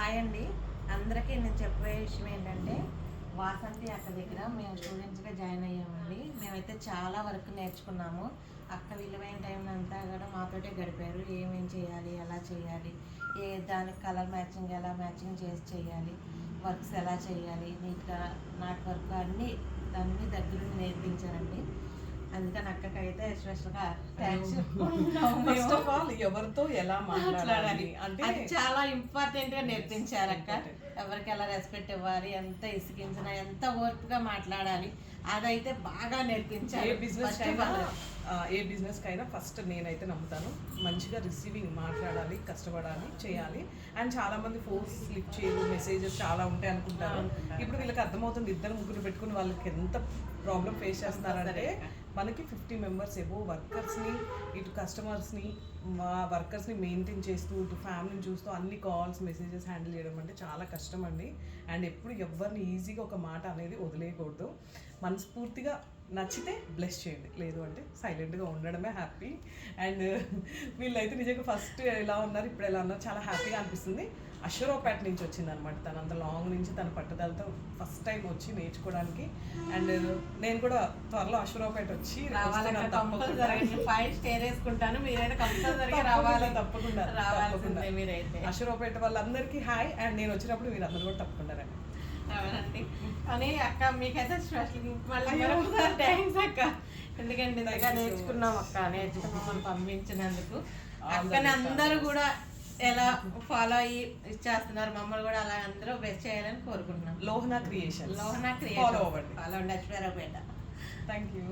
Hi అండి. అందరికీ నేను చెప్పే విషయం ఏంటంటే వాసంతి అక్క దగ్గర మేము స్టూడెంట్స్గా జాయిన్ అయ్యామండి. మేమైతే చాలా వరకు నేర్చుకున్నాము. అక్క విలువైన టైం అంతా కూడా మాతోటే గడిపారు. ఏమేం చేయాలి ఎలా చేయాలి ఏ దానికి కలర్ మ్యాచింగ్ ఎలా మ్యాచింగ్ చేసి చేయాలి వర్క్స్ ఎలా చేయాలి నీట్గా నాట్ వర్క్ అన్నీ అన్ని దగ్గర నేర్పించారండి. అందుకని అక్కకైతే స్పెషల్గా థ్యాంక్స్ ఫస్ట్ ఆఫ్ ఆల్ ఎవరితో ఎలా మాట్లాడాలి? అంటే అది చాలా ఇంపార్టెంట్గా నేర్పించారు అక్క. ఎవరికి ఎలా రెస్పెక్ట్ ఇవ్వాలి ఎంత ఇసికించిన ఎంత ఓర్పుగా మాట్లాడాలి అదైతే బాగా నేర్పించారు. ఏ బిజినెస్ ఏ బిజినెస్ కైనా ఫస్ట్ నేనైతే నమ్ముతాను మంచిగా రిసీవింగ్ మాట్లాడాలి కష్టపడాలి చేయాలి. అండ్ చాలా మంది ఫోర్స్ స్లిప్ చేయరు మెసేజెస్ చాలా ఉంటాయి అనుకుంటారు. ఇప్పుడు వీళ్ళకి అర్థమవుతుంది ఇద్దరు ముగ్గురు పెట్టుకుని వాళ్ళకి ఎంత ప్రాబ్లం ఫేస్ చేస్తున్నారంటే మనకి ఫిఫ్టీ మెంబర్స్ ఏవో వర్కర్స్ని ఇటు కస్టమర్స్ని మా వర్కర్స్ని మెయింటైన్ చేస్తూ ఇటు ఫ్యామిలీని చూస్తూ అన్ని కాల్స్ మెసేజెస్ హ్యాండిల్ చేయడం అంటే చాలా కష్టం అండి అండ్ ఎప్పుడు ఎవరిని ఈజీగా ఒక మాట అనేది వదిలేయకూడదు. మనస్ఫూర్తిగా నచ్చితే బ్లెస్ చేయండి. లేదు అంటే సైలెంట్గా ఉండడమే హ్యాపీ అండ్ వీళ్ళైతే నిజంగా ఫస్ట్ ఎలా ఉన్నారు ఇప్పుడు ఎలా ఉన్నారు చాలా హ్యాపీగా అనిపిస్తుంది. అశ్వరావుపేట నుంచి వచ్చింది అనమాట తను. అంత లాంగ్ నుంచి తన పట్టుదలతో ఫస్ట్ టైం వచ్చి నేర్చుకోవడానికి. అండ్ నేను కూడా త్వరలో అశ్వరావుపేట వచ్చి ఫైవ్ స్టేర్ వేసుకుంటాను. మీరైతే కంపల్సరీగా తప్పకుండా, రావాలి. తప్పకుండా అశ్వరావుపేట వాళ్ళందరికీ హాయ్ అండ్ నేను వచ్చినప్పుడు మీరు అందరూ కూడా తప్పకుండా రండి. అవునండి కానీ అక్క మీకైతే స్పెషల్. మళ్ళీ. థ్యాంక్స్ అక్క. ఎందుకంటే ఇంతగా నేర్చుకున్నాం అక్క నేర్చుకున్నామని పంపించినందుకు. All the అక్కని అందరూ కూడా ఎలా ఫాలో అయ్యి ఇచ్చేస్తున్నారు మమ్మల్ని కూడా అలా అందరూ బెస్ట్ చేయాలని కోరుకుంటున్నాం. Lohana creation Lohana follow create అవ్వండి. ఫాలో అండి అశ్వరావుపేట థ్యాంక్ యూ